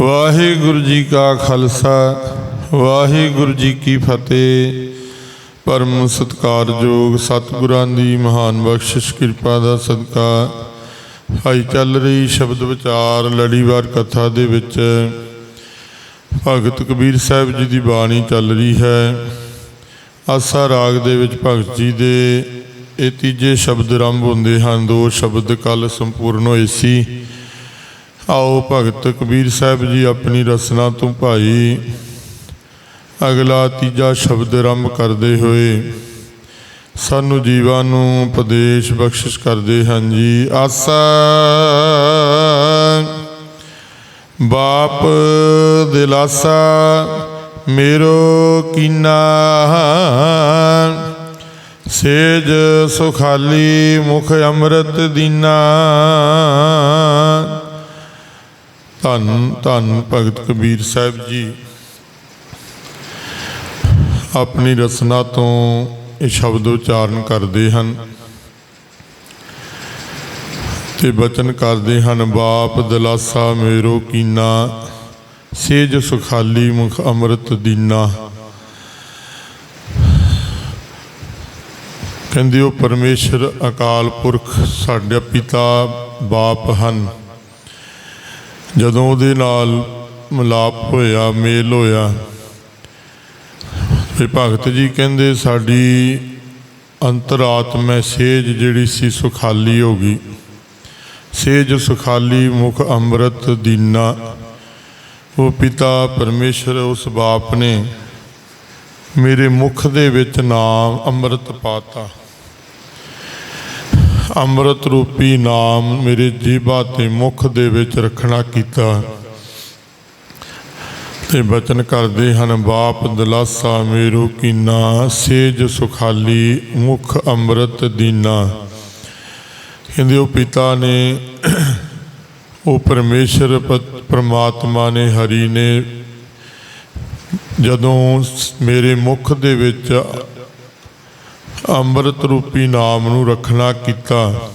ਵਾਹਿਗੁਰੂ ਜੀ ਕਾ ਖਾਲਸਾ, ਵਾਹਿਗੁਰੂ ਜੀ ਕੀ ਫਤਿਹ। ਪਰਮ ਸਤਕਾਰਯੋਗ ਸਤਿਗੁਰਾਂ ਦੀ ਮਹਾਨ ਬਖਸ਼ਿਸ਼, ਕਿਰਪਾ ਦਾ ਸਦਕਾ। ਭਾਈ ਚੱਲ ਰਹੀ ਸ਼ਬਦ ਵਿਚਾਰ, ਲੜੀਵਾਰ ਕਥਾ ਦੇ ਵਿੱਚ। ਭਗਤ ਕਬੀਰ ਸਾਹਿਬ ਜੀ ਦੀ ਬਾਣੀ ਚੱਲ ਰਹੀ ਹੈ। ਆਸਾ ਰਾਗ ਦੇ ਵਿੱਚ ਭਗਤ ਜੀ ਦੇ ਇਹ ਤੀਜੇ ਸ਼ਬਦ ਆਰੰਭ ਹੁੰਦੇ ਹਨ, ਦੋ ਸ਼ਬਦ ਕੱਲ ਸੰਪੂਰਨ ਹੋਏ ਸੀ। ਆਓ ਭਗਤ ਕਬੀਰ ਸਾਹਿਬ ਜੀ ਆਪਣੀ ਰਸਨਾ ਤੋਂ ਭਾਈ। ਅਗਲਾ ਤੀਜਾ ਸ਼ਬਦ ਆਰੰਭ ਕਰਦੇ ਹੋਏ, ਸਾਨੂੰ ਜੀਵਾਂ ਨੂੰ ਉਪਦੇਸ਼ ਬਖਸ਼ਿਸ਼ ਕਰਦੇ ਹਨ ਜੀ। ਆਸਾ ਬਾਪ ਦਿਲਾਸਾ, ਮੇਰੋ ਕੀਨਾ। ਸੇਜ ਸੁਖਾਲੀ ਮੁਖ ਅੰਮ੍ਰਿਤ ਦੀਨਾ। ਧੰਨ ਧੰਨ ਭਗਤ ਕਬੀਰ ਸਾਹਿਬ ਜੀ। ਆਪਣੀ ਰਸਨਾ ਤੋਂ ਇਹ ਸ਼ਬਦ ਉਚਾਰਨ ਕਰਦੇ ਹਨ। ਤੇ ਬਚਨ ਕਰਦੇ ਹਨ, ਬਾਪ ਦਲਾਸਾ ਮੇਰੋ ਕੀਨਾ, ਸੇਜ ਸੁਖਾਲੀ ਮੁਖ ਅੰਮ੍ਰਿਤ ਦੀਨਾ। ਕਹਿੰਦੇ, ਉਹ ਪਰਮੇਸ਼ਰ ਅਕਾਲ ਪੁਰਖ, ਸਾਡਾ ਪਿਤਾ ਬਾਪ ਹਨ। ਜਦੋਂ ਉਹਦੇ ਨਾਲ ਮਿਲਾਪ ਹੋਇਆ, ਮੇਲ ਹੋਇਆ, ਤੇ ਭਗਤ ਜੀ ਕਹਿੰਦੇ, ਸਾਡੀ ਅੰਤਰਾਤਮਾ ਸੇਜ ਜਿਹੜੀ ਸੀ ਸੁਖਾਲੀ ਹੋ ਗਈ। ਸੇਜ ਸੁਖਾਲੀ ਮੁਖ ਅੰਮ੍ਰਿਤ ਦੀਨਾ। ਉਹ ਪਿਤਾ ਪਰਮੇਸ਼ਰ, ਉਸ ਬਾਪ ਨੇ ਮੇਰੇ ਮੁਖ ਦੇ ਵਿੱਚ ਨਾਮ ਅੰਮ੍ਰਿਤ ਪਾਤਾ। ਅੰਮ੍ਰਿਤ ਰੂਪੀ ਨਾਮ ਮੇਰੇ ਜੀਭਾ ਤੇ ਮੁਖ ਦੇ ਵਿੱਚ ਰੱਖਣਾ ਕੀਤਾ। ਤੇ ਬਚਨ ਕਰਦੇ ਹਨ, ਬਾਪ ਦਲਾਸਾ ਮੇਰੂ ਕੀਨਾ, ਸੇਜ ਸੁਖਾਲੀ ਮੁਖ ਅੰਮ੍ਰਿਤ ਦੀਨਾ। ਕਹਿੰਦੇ ਉਹ ਪਿਤਾ ਨੇ, ਉਹ ਪਰਮੇਸ਼ਰ ਪਰਮਾਤਮਾ ਨੇ, ਹਰੀ ਨੇ, ਜਦੋਂ ਮੇਰੇ ਮੁਖ ਦੇ ਵਿੱਚ ਅੰਮ੍ਰਿਤ ਰੂਪੀ ਨਾਮ ਨੂੰ ਰੱਖਣਾ ਕੀਤਾ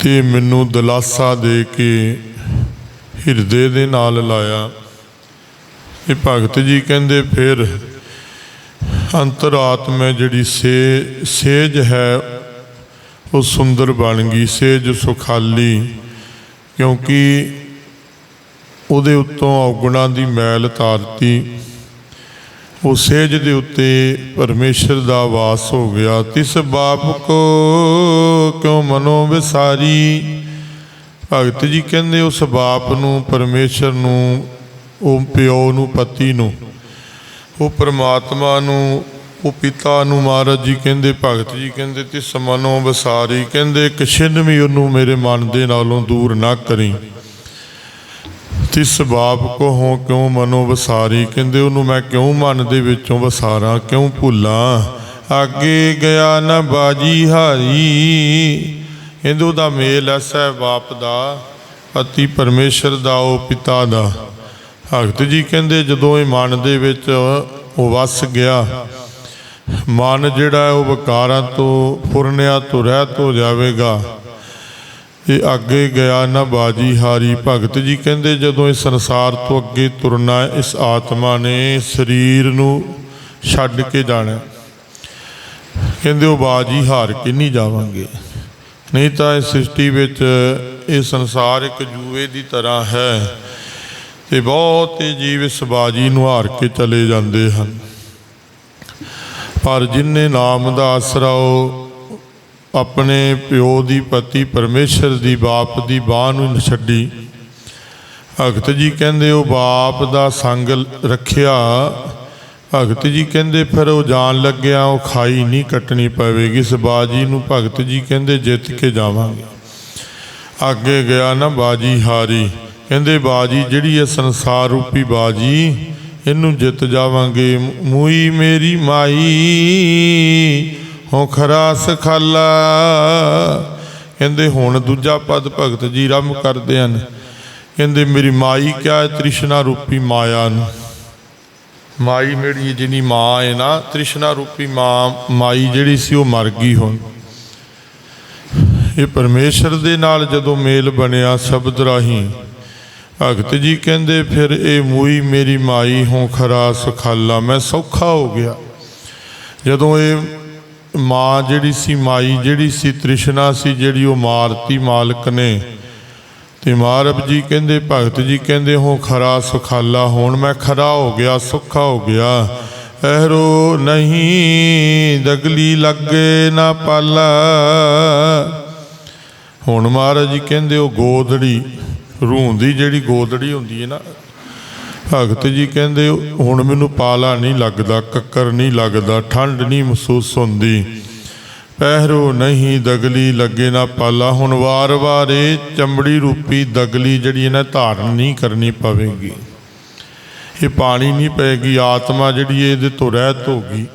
ਤੇ ਮੈਨੂੰ ਦਿਲਾਸਾ ਦੇ ਕੇ ਹਿਰਦੇ ਦੇ ਨਾਲ ਲਾਇਆ। ਇਹ ਭਗਤ ਜੀ ਕਹਿੰਦੇ, ਫਿਰ ਅੰਤਰਾਤਮਾ ਜਿਹੜੀ ਸੇ, ਸੇਜ ਹੈ, ਉਹ ਸੁੰਦਰ ਬਣ ਗਈ, ਸੇਜ ਸੁਖਾਲੀ, ਕਿਉਂਕਿ ਉਹਦੇ ਉੱਤੋਂ ਔਗਣਾ ਦੀ ਮੈਲ ਤਾਰਤੀ। ਉਹ ਸੇਜ ਦੇ ਉੱਤੇ ਪਰਮੇਸ਼ਰ ਦਾ ਵਾਸ ਹੋ ਗਿਆ। ਤਿਸ ਬਾਪ ਕੋ ਕਿਉ ਮਨੋ ਵਿਸਾਰੀ? ਭਗਤ ਜੀ ਕਹਿੰਦੇ ਉਸ ਬਾਪ ਨੂੰ, ਪਰਮੇਸ਼ਰ ਨੂੰ, ਉਹ ਪਿਓ ਨੂੰ, ਪਤੀ ਨੂੰ, ਉਹ ਪ੍ਰਮਾਤਮਾ ਨੂੰ, ਉਹ ਪਿਤਾ ਨੂੰ ਮਹਾਰਾਜ ਜੀ ਕਹਿੰਦੇ, ਭਗਤ ਜੀ ਕਹਿੰਦੇ, ਤਿਸ ਮਨੋ ਵਿਸਾਰੀ। ਕਹਿੰਦੇ ਕਿਛਨ ਵੀ ਉਹਨੂੰ ਮੇਰੇ ਮਨ ਦੇ ਨਾਲੋਂ ਦੂਰ ਨਾ ਕਰੀ। ਤਿਸ ਬਾਪ ਕੋ ਹੋ ਕਿਉ ਮਨੋ ਵਸਾਰੀ? ਕਹਿੰਦੇ ਉਹਨੂੰ ਮੈਂ ਕਿਉਂ ਮਨ ਦੇ ਵਿੱਚੋਂ ਵਸਾਰਾਂ, ਕਿਉਂ ਭੁੱਲਾਂ? ਅੱਗੇ ਗਿਆ ਨਾ ਬਾਜੀ ਹਾਰੀ। ਕਹਿੰਦੇ ਉਹਦਾ ਮੇਲ ਐਸਾ ਹੈ ਬਾਪ ਦਾ ਪਤੀ ਪਰਮੇਸ਼ਰ ਦਾ, ਉਹ ਪਿਤਾ ਦਾ। ਭਗਤ ਜੀ ਕਹਿੰਦੇ, ਜਦੋਂ ਇਹ ਮਨ ਦੇ ਵਿੱਚ ਉਹ ਵਸ ਗਿਆ, ਮਨ ਜਿਹੜਾ ਉਹ ਵਿਕਾਰਾਂ ਤੋਂ ਫੁਰਨਿਆਂ ਤੋਂ ਰਹਿਤ ਹੋ ਜਾਵੇਗਾ। ਇਹ ਅੱਗੇ ਗਿਆ ਨਾ ਬਾਜੀ ਹਾਰੀ ਭਗਤ ਜੀ ਕਹਿੰਦੇ ਜਦੋਂ ਇਸ ਸੰਸਾਰ ਤੋਂ ਅੱਗੇ ਤੁਰਨਾ ਇਸ ਆਤਮਾ ਨੇ ਸਰੀਰ ਨੂੰ ਛੱਡ ਕੇ ਜਾਣਾ ਕਹਿੰਦੇ ਉਹ ਬਾਜੀ ਹਾਰ ਕੇ ਨਹੀਂ ਜਾਵਾਂਗੇ। ਨਹੀਂ ਤਾਂ ਇਸ ਸ੍ਰਿਸ਼ਟੀ ਵਿੱਚ ਇਹ ਸੰਸਾਰ ਇੱਕ ਜੂਏ ਦੀ ਤਰ੍ਹਾਂ ਹੈ ਤੇ ਬਹੁਤ ਹੀ ਜੀਵ ਇਸ ਬਾਜੀ ਨੂੰ ਹਾਰ ਕੇ ਚਲੇ ਜਾਂਦੇ ਹਨ। ਪਰ ਜਿਨਨੇ ਨਾਮ ਦਾ ਆਸਰਾ ਉਹ ਆਪਣੇ ਪਿਓ ਦੀ ਪਤੀ ਪਰਮੇਸ਼ਰ ਦੀ ਬਾਪ ਦੀ ਬਾਹ ਨੂੰ ਛੱਡੀ। ਭਗਤ ਜੀ ਕਹਿੰਦੇ, ਉਹ ਬਾਪ ਦਾ ਸੰਗ ਰੱਖਿਆ। ਭਗਤ ਜੀ ਕਹਿੰਦੇ, ਫਿਰ ਉਹ ਜਾਣ ਲੱਗਿਆ, ਉਹ ਖਾਈ ਨਹੀਂ ਕੱਟਣੀ ਪਵੇਗੀ। ਇਸ ਬਾਜੀ ਨੂੰ ਭਗਤ ਜੀ ਕਹਿੰਦੇ, ਜਿੱਤ ਕੇ ਜਾਵਾਂਗੇ। ਅੱਗੇ ਗਿਆ, ਨਾ ਬਾਜੀ ਹਾਰੀ। ਕਹਿੰਦੇ, ਬਾਜੀ, ਜਿਹੜੀ ਹੈ ਸੰਸਾਰ ਰੂਪੀ ਬਾਜੀ, ਇਹਨੂੰ ਜਿੱਤ ਜਾਵਾਂਗੇ। ਮੂਈ ਮੇਰੀ ਮਾਈ ਹੋ ਖਰਾ ਸਖਾਲਾ ਕਹਿੰਦੇ, ਹੁਣ ਦੂਜਾ ਪਦ ਭਗਤ ਜੀ ਰਮ ਕਰਦੇ ਹਨ। ਕਹਿੰਦੇ, ਮੇਰੀ ਮਾਈ ਕਿਆ ਤ੍ਰਿਸ਼ਨਾ ਰੂਪੀ ਮਾਇਆ ਨੂੰ? ਮਾਈ ਮੇਰੀ ਜਿਹਨੀ ਮਾਂ ਹੈ ਨਾ, ਤ੍ਰਿਸ਼ਨਾ ਰੂਪੀ ਮਾਂ, ਮਾਈ ਜਿਹੜੀ ਸੀ ਉਹ ਮਰ ਗਈ ਹੁਣ। ਇਹ ਪਰਮੇਸ਼ਰ ਦੇ ਨਾਲ ਜਦੋਂ ਮੇਲ ਬਣਿਆ ਸ਼ਬਦ ਰਾਹੀਂ, ਭਗਤ ਜੀ ਕਹਿੰਦੇ, ਫਿਰ ਇਹ ਮੂਈ ਮੇਰੀ ਮਾਈ ਹੋਂ ਖਰਾ ਸੁਖਾਲਾ ਮੈਂ ਸੌਖਾ ਹੋ ਗਿਆ। ਜਦੋਂ ਇਹ ਮਾਂ ਜਿਹੜੀ ਸੀ, ਮਾਈ ਜਿਹੜੀ ਸੀ, ਤ੍ਰਿਸ਼ਨਾ ਸੀ, ਜਿਹੜੀ ਉਹ ਮਾਰਤੀ ਮਾਲਕ ਨੇ। ਤੇ ਮਹਾਰਾਜ ਜੀ ਕਹਿੰਦੇ, ਭਗਤ ਜੀ ਕਹਿੰਦੇ, ਹੋ, ਖਰਾ ਸੁਖਾਲਾ ਹੁਣ ਮੈਂ ਖਰਾ ਹੋ ਗਿਆ, ਸੁੱਖਾ ਹੋ ਗਿਆ। ਐਰੋ ਨਹੀਂ ਦਗਲੀ ਲੱਗੇ ਨਾ ਪਾਲਾ। ਹੁਣ ਮਹਾਰਾਜ ਜੀ ਕਹਿੰਦੇ, ਉਹ ਗੋਦੜੀ ਰੂਹ ਦੀ ਜਿਹੜੀ ਗੋਦੜੀ ਹੁੰਦੀ ਹੈ ਨਾ ਭਗਤ ਜੀ ਕਹਿੰਦੇ, ਹੁਣ ਮੈਨੂੰ ਪਾਲਾ ਨਹੀਂ ਲੱਗਦਾ, ਕੱਕਰ ਨਹੀਂ ਲੱਗਦਾ, ਠੰਡ ਨਹੀਂ ਮਹਿਸੂਸ ਹੁੰਦੀ। ਪਹਿਰੋ ਨਹੀਂ, ਦਗਲੀ ਲੱਗੇ ਨਾ ਪਾਲਾ। ਹੁਣ ਵਾਰ-ਵਾਰ ਇਹ ਚਮੜੀ ਰੂਪੀ ਦਗਲੀ ਜਿਹੜੀ ਇਹਨਾਂ ਧਾਰਨ ਨਹੀਂ ਕਰਨੀ ਪਵੇਗੀ। ਇਹ ਪਾਣੀ ਨਹੀਂ ਪਏਗੀ, ਆਤਮਾ ਜਿਹੜੀ ਇਹਦੇ ਤੋਂ ਰਹਿਤ ਹੋਗੀ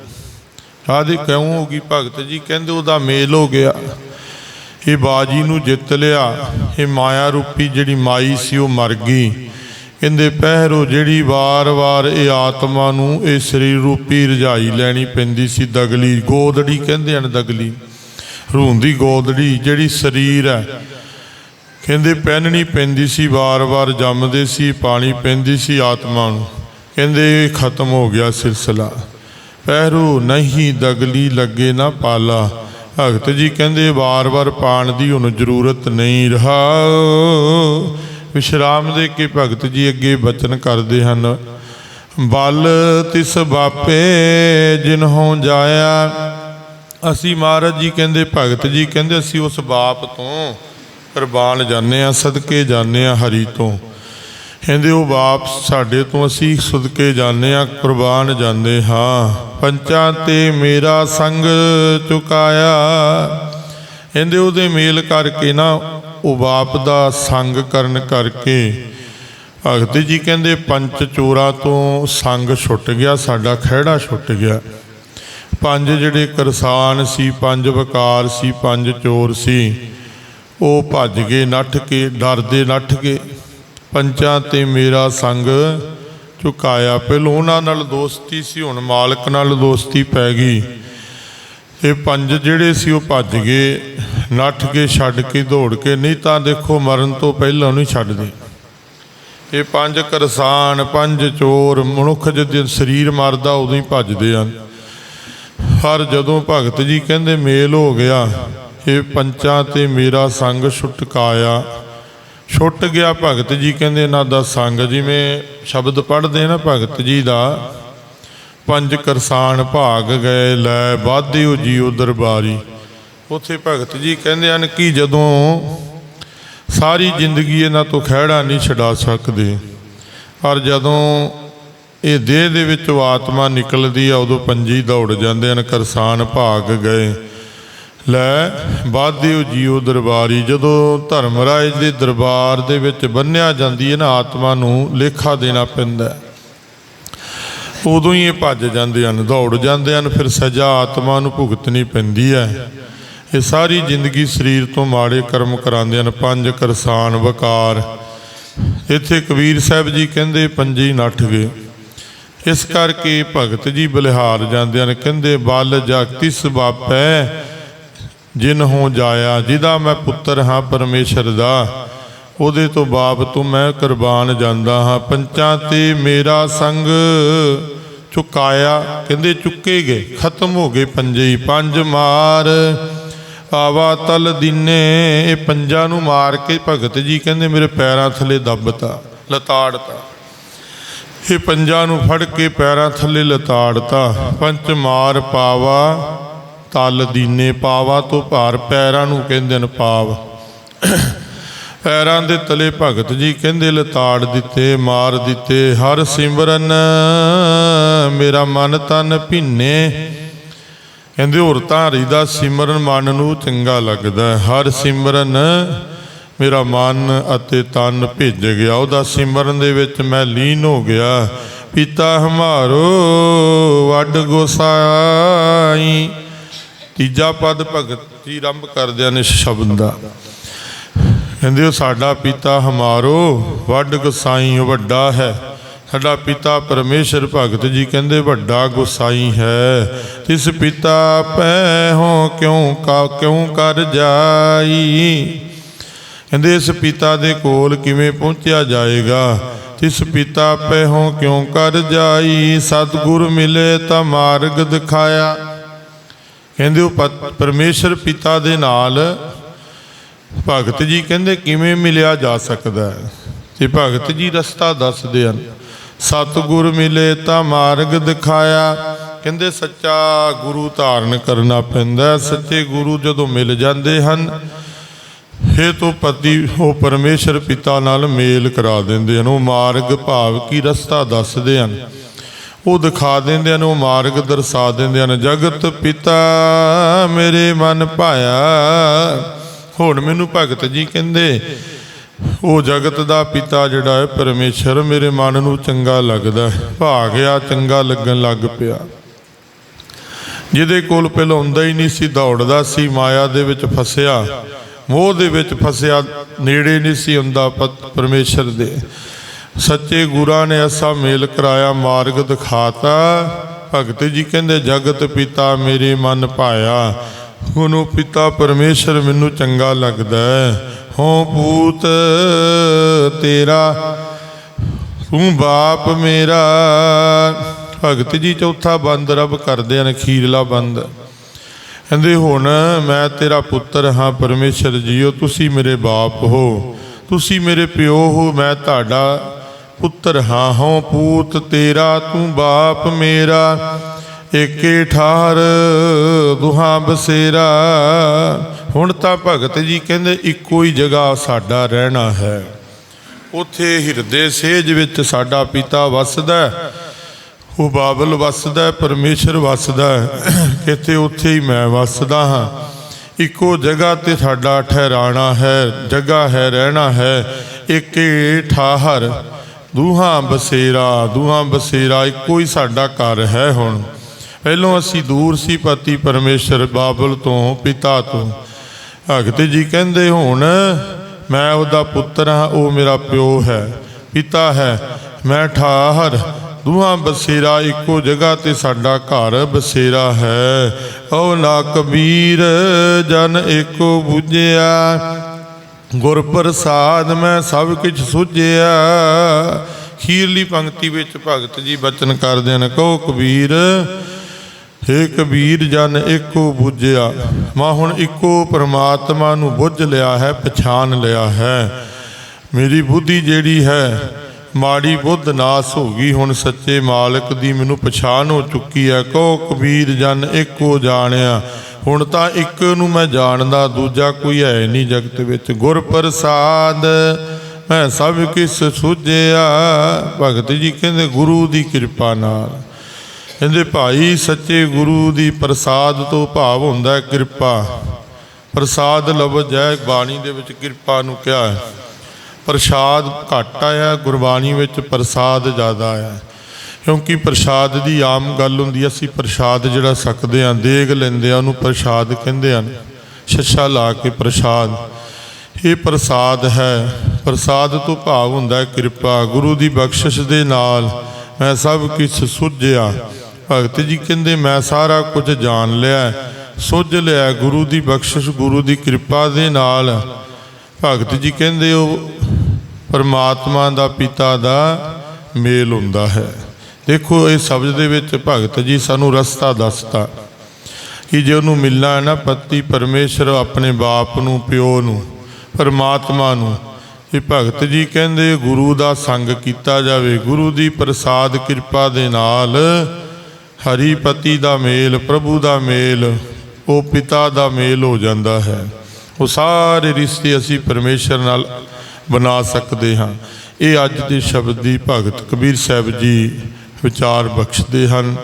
ਆਦੇ ਕਿਉਂ ਹੋਗੀ ਭਗਤ ਜੀ ਕਹਿੰਦੇ, ਉਹਦਾ ਮੇਲ ਹੋ ਗਿਆ। ਇਹ ਬਾਜੀ ਨੂੰ ਜਿੱਤ ਲਿਆ। ਇਹ ਮਾਇਆ ਰੂਪੀ ਜਿਹੜੀ ਮਾਈ ਸੀ, ਉਹ ਮਰ ਗਈ। ਕਹਿੰਦੇ, ਪਹਿਰੋ ਜਿਹੜੀ ਵਾਰ-ਵਾਰ ਇਹ ਆਤਮਾ ਨੂੰ ਇਹ ਸਰੀਰ ਰੂਪੀ ਰਜਾਈ ਲੈਣੀ ਪੈਂਦੀ ਸੀ, ਦਗਲੀ ਗੋਦੜੀ, ਕਹਿੰਦੇ ਹਨ ਦਗਲੀ, ਰੂਹ ਦੀ ਗੋਦੜੀ ਜਿਹੜੀ ਸਰੀਰ ਹੈ, ਕਹਿੰਦੇ, ਪਹਿਨਣੀ ਪੈਂਦੀ ਸੀ, ਵਾਰ-ਵਾਰ ਜੰਮਦੇ ਸੀ, ਪਾਣੀ ਪੈਂਦੀ ਸੀ ਆਤਮਾ ਨੂੰ। ਕਹਿੰਦੇ, ਇਹ ਖਤਮ ਹੋ ਗਿਆ ਸਿਲਸਿਲਾ। ਪਹਿਰੂ ਨਹੀਂ ਦਗਲੀ ਲੱਗੇ ਨਾ ਪਾਲਾ। ਭਗਤ ਜੀ ਕਹਿੰਦੇ, ਵਾਰ-ਵਾਰ ਪਾਣ ਦੀ ਹੁਣ ਜ਼ਰੂਰਤ ਨਹੀਂ ਰਹਾ। ਵਿਸ਼ਰਾਮ ਦੇ ਕੇ ਭਗਤ ਜੀ ਅੱਗੇ ਬਚਨ ਕਰਦੇ ਹਨ। ਬਲ ਤਿਸ ਬਾਪੇ ਜਿਨਹੋਂ ਜਾਇਆ। ਅਸੀਂ ਮਹਾਰਾਜ ਜੀ ਕਹਿੰਦੇ, ਭਗਤ ਜੀ ਕਹਿੰਦੇ, ਅਸੀਂ ਉਸ ਬਾਪ ਤੋਂ ਕੁਰਬਾਨ ਜਾਂਦੇ ਆ ਸਦਕੇ ਜਾਂਦੇ ਆ ਹਰੀ ਤੋਂ। ਕਹਿੰਦੇ, ਉਹ ਬਾਪ ਸਾਡੇ ਤੋਂ ਅਸੀਂ ਸਦਕੇ ਜਾਂਦੇ ਆ ਕੁਰਬਾਨ ਜਾਂਦੇ ਹਾਂ। ਪੰਚਾਂ ਤੇ ਮੇਰਾ ਸੰਗ ਚੁਕਾਇਆ। ਕਹਿੰਦੇ, ਉਹਦੇ ਮੇਲ ਕਰਕੇ ਨਾ ਉਹ ਬਾਪ ਦਾ ਸੰਗ ਕਰਨ ਕਰਕੇ ਭਗਤ ਜੀ ਕਹਿੰਦੇ ਪੰਜ ਚੋਰਾਂ ਤੋਂ ਸੰਗ ਛੁੱਟ ਗਿਆ, ਸਾਡਾ ਖਹਿੜਾ ਛੁੱਟ ਗਿਆ। ਪੰਜ ਜਿਹੜੇ ਕਰਸਾਨ ਸੀ, ਪੰਜ ਵਕਾਰ ਸੀ, ਪੰਜ ਚੋਰ ਸੀ, ਉਹ ਭੱਜ ਗਏ ਨੱਠ ਕੇ, ਡਰਦੇ ਨੱਠ ਗਏ ਪੰਚਾਂ ਤੇ ਮੇਰਾ ਸੰਗ ਝੁਕਾਇਆ। ਪਹਿਲੋਂ ਉਹਨਾਂ ਨਾਲ ਦੋਸਤੀ ਸੀ, ਹੁਣ ਮਾਲਕ ਨਾਲ ਦੋਸਤੀ ਪੈ ਗਈ। ਇਹ ਪੰਜ ਜਿਹੜੇ ਸੀ, ਉਹ ਭੱਜ ਗਏ। ਨੱਠ ਕੇ ਛੱਡ ਕੇ ਦੌੜ ਕੇ, ਨਹੀਂ ਤਾਂ ਦੇਖੋ ਮਰਨ ਤੋਂ ਪਹਿਲਾਂ ਨਹੀਂ ਛੱਡਦੇ ਇਹ ਪੰਜ ਕਰਸਾਨ, ਪੰਜ ਚੋਰ, ਮਨੁੱਖ ਜਦ ਸਰੀਰ ਮਰਦਾ ਉਦੋਂ ਹੀ ਭੱਜਦੇ ਹਨ। ਹਰ ਜਦੋਂ ਭਗਤ ਜੀ ਕਹਿੰਦੇ ਮੇਲ ਹੋ ਗਿਆ, ਇਹ ਪੰਚਾਂ ਤੇ ਮੇਰਾ ਸੰਗ ਛੁਟਕਾਇਆ। ਛੁੱਟ ਗਿਆ ਭਗਤ ਜੀ, ਕਹਿੰਦੇ ਇਹਨਾਂ ਦਾ ਸੰਗ, ਜਿਵੇਂ ਸ਼ਬਦ ਪੜ੍ਹਦੇ ਨਾ ਭਗਤ ਜੀ ਦਾ, ਪੰਜ ਕਰਸਾਨ ਭਾਗ ਗਏ, ਲੈ ਬਾਧਿਓ ਜੀਉ ਦਰਬਾਰੀ। ਉਥੇ ਭਗਤ ਜੀ ਕਹਿੰਦੇ ਹਨ ਕਿ ਜਦੋਂ ਸਾਰੀ ਜ਼ਿੰਦਗੀ ਇਹਨਾਂ ਤੋਂ ਖਹਿੜਾ ਨਹੀਂ ਛਡਾ ਸਕਦੇ, ਪਰ ਜਦੋਂ ਇਹ ਦੇਹ ਦੇ ਵਿੱਚੋਂ ਆਤਮਾ ਨਿਕਲਦੀ ਆ, ਉਦੋਂ ਪੰਜੀ ਦੌੜ ਜਾਂਦੇ ਹਨ ਕਰਸਾਨ ਭਾਗ ਗਏ। ਲੈ ਬਾਧਿਓ ਜੀਉ ਦਰਬਾਰੀ, ਜਦੋਂ ਧਰਮ ਰਾਜ ਦੇ ਦਰਬਾਰ ਦੇ ਵਿੱਚ ਬੰਨਿਆ ਜਾਂਦੀ ਹੈ ਨਾ, ਆਤਮਾ ਨੂੰ ਲੇਖਾ ਦੇਣਾ ਪੈਂਦਾ ਉਦੋਂ ਹੀ ਇਹ ਭੱਜ ਜਾਂਦੇ ਹਨ, ਦੌੜ ਜਾਂਦੇ ਹਨ, ਫਿਰ ਸਜ਼ਾ ਆਤਮਾ ਨੂੰ ਭੁਗਤਣੀ ਪੈਂਦੀ ਹੈ। ਇਹ ਸਾਰੀ ਜ਼ਿੰਦਗੀ ਸਰੀਰ ਤੋਂ ਮਾੜੇ ਕਰਮ ਕਰਾਉਂਦੇ ਹਨ ਪੰਜ ਕਰਸਾਨ ਵਕਾਰ। ਇੱਥੇ ਕਬੀਰ ਸਾਹਿਬ ਜੀ ਕਹਿੰਦੇ, ਪੰਜੇ ਨੱਠ ਗਏ। ਇਸ ਕਰਕੇ ਭਗਤ ਜੀ ਬਲਿਹਾਰ ਜਾਂਦੇ ਹਨ ਕਹਿੰਦੇ, ਬਲ ਜਗਤੀ ਸਬਾਪੈ ਜਿਨ ਹੋ ਜਾਇਆ ਜਿਹਦਾ ਮੈਂ ਪੁੱਤਰ ਹਾਂ ਪਰਮੇਸ਼ਰ ਦਾ। ਉਹਦੇ ਤੋਂ ਬਾਪ ਤੋਂ ਮੈਂ ਕੁਰਬਾਨ ਜਾਂਦਾ ਹਾਂ। ਪੰਚਾਂ ਤੇ ਮੇਰਾ ਸੰਗ ਚੁਕਾਇਆ, ਕਹਿੰਦੇ ਚੁੱਕੇ ਗਏ, ਖਤਮ ਹੋ ਗਏ ਪੰਜੇ ਪੰਜ ਮਾਰ ਆਵਾ ਤਲ ਦਿਨੇ, ਇਹ ਪੰਜਾਂ ਨੂੰ ਮਾਰ ਕੇ ਭਗਤ ਜੀ ਕਹਿੰਦੇ ਮੇਰੇ ਪੈਰਾਂ ਥੱਲੇ ਦੱਬਤਾ, ਲਤਾੜਤਾ। ਇਹ ਪੰਜਾਂ ਨੂੰ ਫੜ ਕੇ ਪੈਰਾਂ ਥੱਲੇ ਲਤਾੜਤਾ, ਪੰਚ ਮਾਰ ਪਾਵਾ, ਤਲ ਦੀਨੇ ਪਾਵਾ ਤੋਂ ਭਾਰ ਪੈਰਾਂ ਨੂੰ ਕਹਿੰਦੇ ਨੇ ਪਾਵ। ਪੈਰਾਂ ਦੇ ਤਲੇ ਭਗਤ ਜੀ ਕਹਿੰਦੇ ਲਤਾੜ ਦਿੱਤੇ, ਮਾਰ ਦਿੱਤੇ, ਹਰ ਸਿਮਰਨ ਮੇਰਾ ਮਨ ਤਨ ਭਿੰਨੇ ਕਹਿੰਦੇ ਹੋਰ ਧਾਰੀ ਦਾ ਸਿਮਰਨ ਮਨ ਨੂੰ ਚੰਗਾ ਲੱਗਦਾ ਹਰ ਸਿਮਰਨ ਮੇਰਾ ਮਨ ਅਤੇ ਤਨ ਭਿੱਜ ਗਿਆ। ਉਹਦਾ ਸਿਮਰਨ ਦੇ ਵਿੱਚ ਮੈਂ ਲੀਨ ਹੋ ਗਿਆ। ਪਿਤਾ ਹਮਾਰੋ, ਵੱਡ ਗੋਸਾਈ। ਤੀਜਾ ਪਦ ਭਗਤੀ ਜੀ ਆਰੰਭ ਕਰਦਿਆਂ ਨੇ ਸ਼ਬਦ ਦਾ। ਕਹਿੰਦੇ ਉਹ ਸਾਡਾ ਪਿਤਾ ਹਮਾਰੋ, ਵੱਡ ਗਸਾਈ ਵੱਡਾ ਹੈ। ਸਾਡਾ ਪਿਤਾ ਪਰਮੇਸ਼ਰ ਭਗਤ ਜੀ ਕਹਿੰਦੇ, ਵੱਡਾ ਗੁਸਾਈ ਹੈ। ਤਿਸ ਪਿਤਾ ਪੈ ਹੋ ਕਿਉਂ ਕਾ, ਕਿਉਂ ਕਰ ਜਾਈ? ਕਹਿੰਦੇ, ਇਸ ਪਿਤਾ ਦੇ ਕੋਲ ਕਿਵੇਂ ਪਹੁੰਚਿਆ ਜਾਏਗਾ? ਤਿਸ ਪਿਤਾ ਪੈ ਹੋ ਕਿਉਂ ਕਰ ਜਾਈ? ਸਤਿਗੁਰ ਮਿਲੇ ਤਾਂ ਮਾਰਗ ਦਿਖਾਇਆ। ਕਹਿੰਦੇ, ਉਹ ਪਤ- ਪਰਮੇਸ਼ਰ ਪਿਤਾ ਦੇ ਨਾਲ ਭਗਤ ਜੀ ਕਹਿੰਦੇ, ਕਿਵੇਂ ਮਿਲਿਆ ਜਾ ਸਕਦਾ? ਹੈ ਤੇ ਭਗਤ ਜੀ ਰਸਤਾ ਦੱਸਦੇ ਹਨ। ਸਤਿਗੁਰ ਮਿਲੇ ਤਾਂ ਮਾਰਗ ਦਿਖਾਇਆ। ਕਹਿੰਦੇ ਸੱਚਾ ਗੁਰੂ ਧਾਰਨ ਕਰਨਾ ਪੈਂਦਾ ਸੱਚੇ ਗੁਰੂ ਜਦੋਂ ਮਿਲ ਜਾਂਦੇ ਹਨ ਇਹ ਤੋਂ ਪਤੀ ਉਹ ਪਰਮੇਸ਼ਰ ਪਿਤਾ ਨਾਲ ਮੇਲ ਕਰਾ ਦਿੰਦੇ ਹਨ। ਉਹ ਮਾਰਗ ਭਾਵ ਕੀ ਰਸਤਾ ਦੱਸਦੇ ਹਨ। ਉਹ ਦਿਖਾ ਦਿੰਦੇ ਹਨ, ਉਹ ਮਾਰਗ ਦਰਸਾ ਦਿੰਦੇ ਹਨ। ਜਗਤ ਪਿਤਾ ਮੇਰੇ ਮਨ ਭਾਇਆ। ਹੁਣ ਮੈਨੂੰ ਭਗਤ ਜੀ ਕਹਿੰਦੇ ਉਹ ਜਗਤ ਦਾ ਪਿਤਾ ਜਿਹੜਾ ਹੈ, ਪਰਮੇਸ਼ਰ ਮੇਰੇ ਮਨ ਨੂੰ ਚੰਗਾ ਲੱਗਦਾ ਹੈ। ਭਾ ਗਿਆ ਚੰਗਾ ਲੱਗਣ ਲੱਗ ਪਿਆ। ਜਿਹਦੇ ਕੋਲ ਪਹਿਲਾਂ ਹੁੰਦਾ ਹੀ ਨਹੀਂ ਸੀ, ਦੌੜਦਾ ਸੀ, ਮਾਇਆ ਦੇ ਵਿੱਚ ਫਸਿਆ। ਮੋਹ ਦੇ ਵਿੱਚ ਫਸਿਆ, ਨੇੜੇ ਨਹੀਂ ਸੀ ਹੁੰਦਾ ਪ- ਪਰਮੇਸ਼ਰ ਦੇ। ਸੱਚੇ ਗੁਰਾਂ ਨੇ ਐਸਾ ਮੇਲ ਕਰਾਇਆ, ਮਾਰਗ ਦਿਖਾਤਾ। ਭਗਤ ਜੀ ਕਹਿੰਦੇ, ਜਗਤ ਪਿਤਾ ਮੇਰੇ ਮਨ ਭਾਇਆ। ਉਹਨੂੰ ਪਿਤਾ ਪਰਮੇਸ਼ਰ ਮੈਨੂੰ ਚੰਗਾ ਲੱਗਦਾ ਹੋ ਪੂਤ ਤੇਰਾ, ਤੂੰ ਬਾਪ ਮੇਰਾ। ਭਗਤ ਜੀ ਚੌਥਾ ਬੰਦ ਰੱਬ ਕਰਦੇ ਹਨ ਖੀਰਲਾ ਬੰਦ। ਕਹਿੰਦੇ, ਹੁਣ ਮੈਂ ਤੇਰਾ ਪੁੱਤਰ ਹਾਂ, ਪਰਮੇਸ਼ਰ ਜੀਓ, ਤੁਸੀਂ ਮੇਰੇ ਬਾਪ ਹੋ, ਤੁਸੀਂ ਮੇਰੇ ਪਿਓ ਹੋ, ਮੈਂ ਤੁਹਾਡਾ ਪੁੱਤਰ ਹਾਂ। ਹਾਂ ਪੂਤ ਤੇਰਾ, ਤੂੰ ਬਾਪ ਮੇਰਾ, ਏਕੇ ਠਾਰ ਦੁਹਾ ਬਸੇਰਾ। ਹੁਣ ਤਾਂ ਭਗਤ ਜੀ ਕਹਿੰਦੇ ਇੱਕੋ ਹੀ ਜਗ੍ਹਾ ਸਾਡਾ ਰਹਿਣਾ ਹੈ। ਉਥੇ ਹਿਰਦੇ ਸੇਜ ਵਿੱਚ ਸਾਡਾ ਪਿਤਾ ਵਸਦਾ ਉਹ ਬਾਬਲ ਵਸਦਾ ਹੈ, ਪਰਮੇਸ਼ਰ ਵਸਦਾ ਕਿਤੇ ਉੱਥੇ ਹੀ ਮੈਂ ਵਸਦਾ ਹਾਂ। ਇੱਕੋ ਜਗ੍ਹਾ ਤੇ ਸਾਡਾ ਠਹਿਰਾਣਾ ਹੈ ਜਗ੍ਹਾ ਹੈ ਰਹਿਣਾ ਹੈ। ਇੱਕੇ ਠਾਹਰ ਦੂਹਾਂ ਬਸੇਰਾ ਦੂਹਾਂ ਬਸੇਰਾ ਇੱਕੋ ਹੀ ਸਾਡਾ ਘਰ ਹੈ ਹੁਣ। ਪਹਿਲੋਂ ਅਸੀਂ ਦੂਰ ਸੀ ਪਤੀ ਪਰਮੇਸ਼ਰ ਬਾਬਲ ਤੋਂ ਪਿਤਾ ਤੋਂ। ਭਗਤ ਜੀ ਕਹਿੰਦੇ ਹੁਣ, ਮੈਂ ਉਹਦਾ ਪੁੱਤਰ ਹਾਂ, ਉਹ ਮੇਰਾ ਪਿਓ ਹੈ, ਪਿਤਾ ਹੈ। ਮੈਂ ਠਾਹਰ, ਦੂਹਾਂ ਬਸੇਰਾ ਇੱਕੋ ਜਗ੍ਹਾ ਤੇ ਸਾਡਾ ਘਰ ਬਸੇਰਾ ਹੈ। ਓ ਨਾ ਕਬੀਰ, ਜਨ ਏਕੋ ਬੁਝਿਆ। ਗੁਰ ਪ੍ਰਸਾਦ ਮੈਂ ਸਭ ਕੁਝ ਸੁਝਿਆ। ਖੀਰਲੀ ਪੰਕਤੀ ਵਿੱਚ ਭਗਤ ਜੀ ਬਚਨ ਕਰਦੇ ਨੇ ਕਹੋ ਕਬੀਰ ਹੇ ਕਬੀਰ ਜਨ ਇੱਕੋ ਬੁੱਝਿਆ, ਮੈਂ ਹੁਣ ਇੱਕੋ ਪ੍ਰਮਾਤਮਾ ਨੂੰ ਬੁੱਝ ਲਿਆ ਹੈ, ਪਛਾਣ ਲਿਆ ਹੈ। ਮੇਰੀ ਬੁੱਧੀ ਜਿਹੜੀ ਹੈ, ਮਾੜੀ ਬੁੱਧ ਨਾਸ ਹੋ ਗਈ, ਹੁਣ ਸੱਚੇ ਮਾਲਕ ਦੀ ਮੈਨੂੰ ਪਛਾਣ ਹੋ ਚੁੱਕੀ ਹੈ। ਕਹੋ ਕਬੀਰ ਜਨ ਇੱਕੋ ਜਾਣਿਆ, ਹੁਣ ਤਾਂ ਇੱਕ ਨੂੰ ਮੈਂ ਜਾਣਦਾ, ਦੂਜਾ ਕੋਈ ਹੈ ਨਹੀਂ ਜਗਤ ਵਿੱਚ। ਗੁਰ ਪ੍ਰਸਾਦ, ਮੈਂ ਸਭ ਕਿਸ ਸੁਝਿਆ। ਭਗਤ ਜੀ ਕਹਿੰਦੇ ਗੁਰੂ ਦੀ ਕਿਰਪਾ ਨਾਲ। ਕਹਿੰਦੇ, ਭਾਈ, ਸੱਚੇ ਗੁਰੂ ਦੀ ਪ੍ਰਸਾਦ ਤੋਂ ਭਾਵ ਹੁੰਦਾ ਹੈ ਕਿਰਪਾ। ਪ੍ਰਸਾਦ ਲਫ਼ਜ਼ ਹੈ, ਬਾਣੀ ਦੇ ਵਿੱਚ ਕਿਰਪਾ ਨੂੰ ਕਿਹਾ ਹੈ। ਪ੍ਰਸਾਦ ਘੱਟ ਆਇਆ, ਗੁਰਬਾਣੀ ਵਿੱਚ ਪ੍ਰਸਾਦ ਜ਼ਿਆਦਾ ਆਇਆ। ਕਿਉਂਕਿ ਪ੍ਰਸਾਦ ਦੀ ਆਮ ਗੱਲ ਹੁੰਦੀ ਅਸੀਂ ਪ੍ਰਸਾਦ ਜਿਹੜਾ ਸਕਦੇ ਹਾਂ, ਦੇਗ ਲੈਂਦੇ ਆ ਉਹਨੂੰ ਪ੍ਰਸਾਦ ਕਹਿੰਦੇ ਹਨ। ਛੱਛਾ ਲਾ ਕੇ ਪ੍ਰਸਾਦ। ਇਹ ਪ੍ਰਸਾਦ ਹੈ, ਪ੍ਰਸਾਦ ਤੋਂ ਭਾਵ ਹੁੰਦਾ ਹੈ ਕਿਰਪਾ। ਗੁਰੂ ਦੀ ਬਖਸ਼ਿਸ਼ ਦੇ ਨਾਲ ਮੈਂ ਸਭ ਕੁਝ ਸੁਝਿਆ। ਭਗਤ ਜੀ ਕਹਿੰਦੇ, ਮੈਂ ਸਾਰਾ ਕੁਝ ਜਾਣ ਲਿਆ ਸੁਝ ਲਿਆ ਗੁਰੂ ਦੀ ਬਖਸ਼ਿਸ਼, ਗੁਰੂ ਦੀ ਕਿਰਪਾ ਦੇ ਨਾਲ। ਭਗਤ ਜੀ ਕਹਿੰਦੇ, ਉਹ ਪਰਮਾਤਮਾ ਦਾ ਪਿਤਾ ਦਾ ਮੇਲ ਹੁੰਦਾ ਹੈ। ਦੇਖੋ, ਇਹ ਸ਼ਬਦ ਦੇ ਵਿੱਚ ਭਗਤ ਜੀ ਸਾਨੂੰ ਰਸਤਾ ਦੱਸਤਾ ਕਿ ਜੇ ਉਹਨੂੰ ਮਿਲਣਾ ਹੈ ਨਾ ਪਤੀ, ਪਰਮੇਸ਼ਰ ਆਪਣੇ ਬਾਪ ਨੂੰ, ਪਿਓ ਨੂੰ, ਪਰਮਾਤਮਾ ਨੂੰ ਇਹ ਭਗਤ ਜੀ ਕਹਿੰਦੇ, ਗੁਰੂ ਦਾ ਸੰਗ ਕੀਤਾ ਜਾਵੇ, ਗੁਰੂ ਦੀ ਪ੍ਰਸਾਦ ਕਿਰਪਾ ਦੇ ਨਾਲ ਹਰੀ ਪਤੀ ਦਾ ਮੇਲ, ਪ੍ਰਭੂ ਦਾ ਮੇਲ, ਉਹ ਪਿਤਾ ਦਾ ਮੇਲ ਹੋ ਜਾਂਦਾ ਹੈ। ਉਹ ਸਾਰੇ ਰਿਸ਼ਤੇ ਅਸੀਂ ਪਰਮੇਸ਼ਰ ਨਾਲ ਬਣਾ ਸਕਦੇ ਹਾਂ। ਇਹ ਅੱਜ ਦੇ ਸ਼ਬਦ ਦੀ ਭਗਤ ਕਬੀਰ ਸਾਹਿਬ ਜੀ ਵਿਚਾਰ ਬਖਸ਼ਦੇ ਹਨ।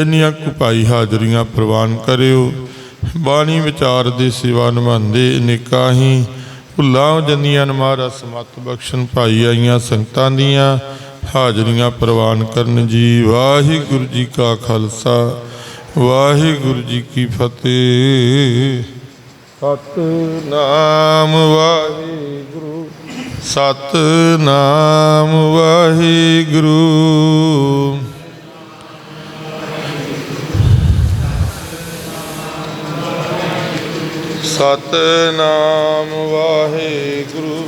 ਇੰਨੀਆਂ ਕੁ ਹਾਜ਼ਰੀਆਂ ਪ੍ਰਵਾਨ ਕਰਿਓ। ਬਾਣੀ ਵਿਚਾਰ ਦੇ ਸੇਵਾ ਨਿਭਾਉਂਦੇ ਨਿਕਾਹੀ ਭੁੱਲਾਂ ਜੰਦੀਆਂ ਮਹਾਰਾਜ, ਸਮਤ ਬਖਸ਼ਣ ਭਾਈ ਆਈਆਂ ਸੰਗਤਾਂ ਦੀਆਂ। ਹਾਜ਼ਰੀਆਂ ਪ੍ਰਵਾਨ ਕਰਨ ਜੀ। ਵਾਹਿਗੁਰੂ ਜੀ ਕਾ ਖਾਲਸਾ, ਵਾਹਿਗੁਰੂ ਜੀ ਕੀ ਫਤਿਹ। ਸਤਨਾਮ ਵਾਹਿਗੁਰੂ ਸਤਨਾਮ ਵਾਹਿਗੁਰੂ। ਸਤਨਾਮ ਵਾਹਿਗੁਰੂ।